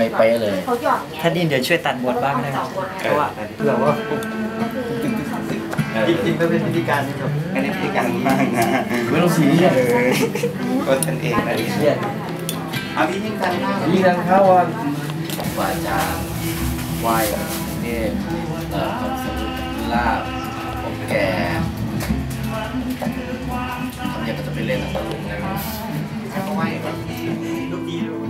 ไม่เปเลยท่าหอินเดี๋ยวช่วยตัดบทบ้างนะเพราะว่าเพื่อว่าจริงๆก็เป็นพิธีการที่แบบไม่ได้พิธีการมากนะไม่ต้องเรียเลยก็ฉันเองนะเครียดเอาพี่ยิ่งกันข้าวยิ่งกันข้าวว่าผมว่าจะไหว้เนี่ยเอ่อคำสรุปลาบผมแก่ทำยังก็จะไปเล่นหนังตะลุงเลยก็ไหว้แบบลูกดีลูก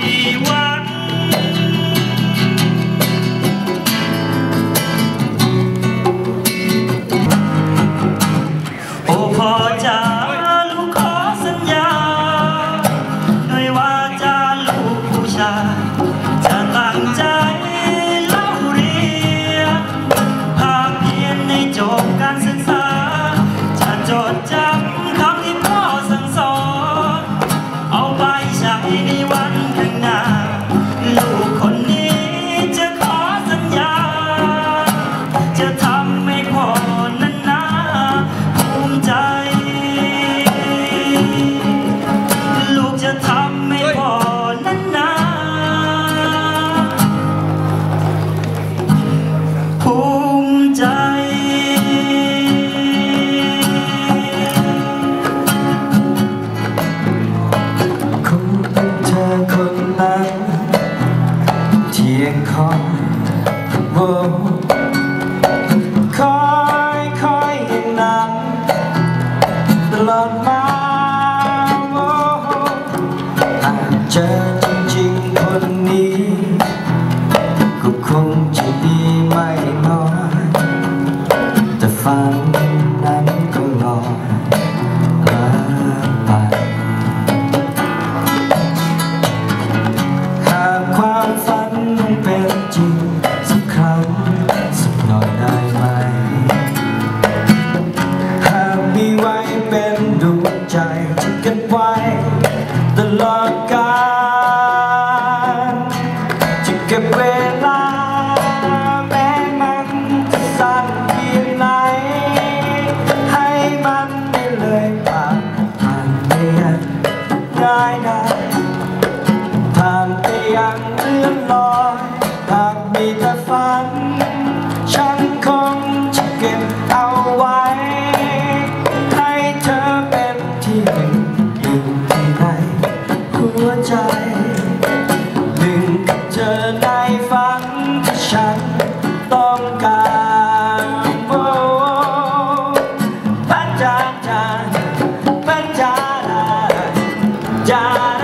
me why. ខយខយយ៉ាងណាត្រឡប់មកអាចារ្យ เก็บเวลาแม้มันสั้นเพียงไหน ให้มันได้เลยผ่านผ่านไปยังได้นะผ่านไปยังเลื่อนลอยหากมีแต่ฝัน 家。